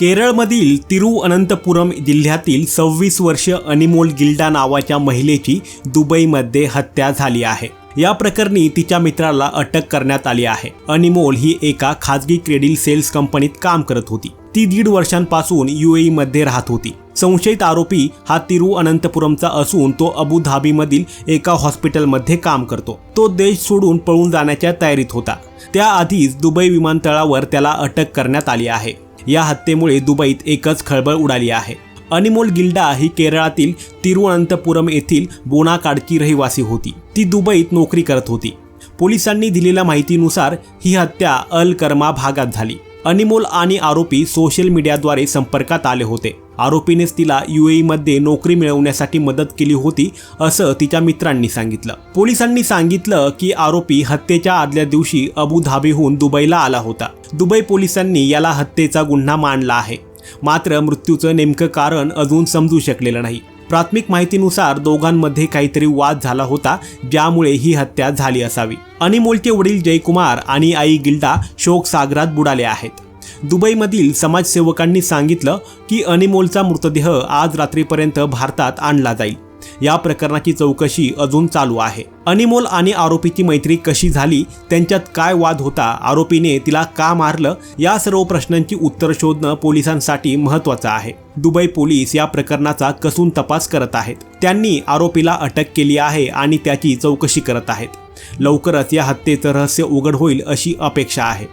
केरळमधील तिरुअनंतपुरम जिल्ह्यातील सव्वीस वर्ष अनिमोल गिल्डा नावाच्या महिलेची दुबईमध्ये हत्या झाली आहे. या प्रकरणी तिच्या मित्राला अटक करण्यात आली आहे. अनिमोल ही एका खाजगी क्रेडिल सेल्स कंपनीत काम करत होती. ती दीड वर्षांपासून युएई मध्ये राहत होती. संशयित आरोपी हा तिरुअनंतपुरमचा असून तो अबुधाबीमधील एका हॉस्पिटलमध्ये काम करतो. तो देश सोडून पळून जाण्याच्या तयारीत होता. त्याआधीच दुबई विमानतळावर त्याला अटक करण्यात आली आहे. या हत्येमुळे दुबईत एकच खळबळ उडाली आहे. अनिमोल गिल्डा ही केरळातील तिरुअनंतपुरम येथील बोनाकाडची रहिवासी होती. ती दुबईत नोकरी करत होती. पोलिसांनी दिलेल्या माहितीनुसार ही हत्या अल कर्मा भागात झाली. अनिमोल आणि आरोपी सोशल मीडियाद्वारे संपर्कात आले होते. आरोपीनेच तिला UAE मध्ये नोकरी मिळवण्यासाठी मदत केली होती असं तिच्या मित्रांनी सांगितलं. पोलिसांनी सांगितलं की आरोपी हत्येच्या आदल्या दिवशी अबू धाबीहून दुबईला आला होता. दुबई पोलिसांनी याला हत्येचा गुन्हा मानला आहे. मात्र मृत्यूचं नेमकं कारण अजून समजू शकलेलं नाही. प्राथमिक माहितीनुसार दोघांमध्ये काहीतरी वाद झाला होता ज्यामुळे ही हत्या झाली असावी. अनिमोलचे वडील जयकुमार आणि आई गिल्डा शोकसागरात बुडाले आहेत. दुबईमधील समाजसेवकांनी सांगितलं की अनिमोलचा मृतदेह आज रात्रीपर्यंत भारतात आणला जाईल. या प्रकरणाची चौकशी अजून चालू आहे. अनिमोल आणि आरोपीची मैत्री कशी झाली त्यांच्यात काय वाद होता आरोपीने तिला का मारलं या सर्व प्रश्नांची उत्तर शोधणं पोलिसांसाठी महत्त्वाचं आहे. दुबई पोलीस या प्रकरणाचा कसून तपास करत आहेत. त्यांनी आरोपीला अटक केली आहे आणि त्याची चौकशी करत आहेत. लवकरच या हत्येचं रहस्य उघड होईल अशी अपेक्षा आहे.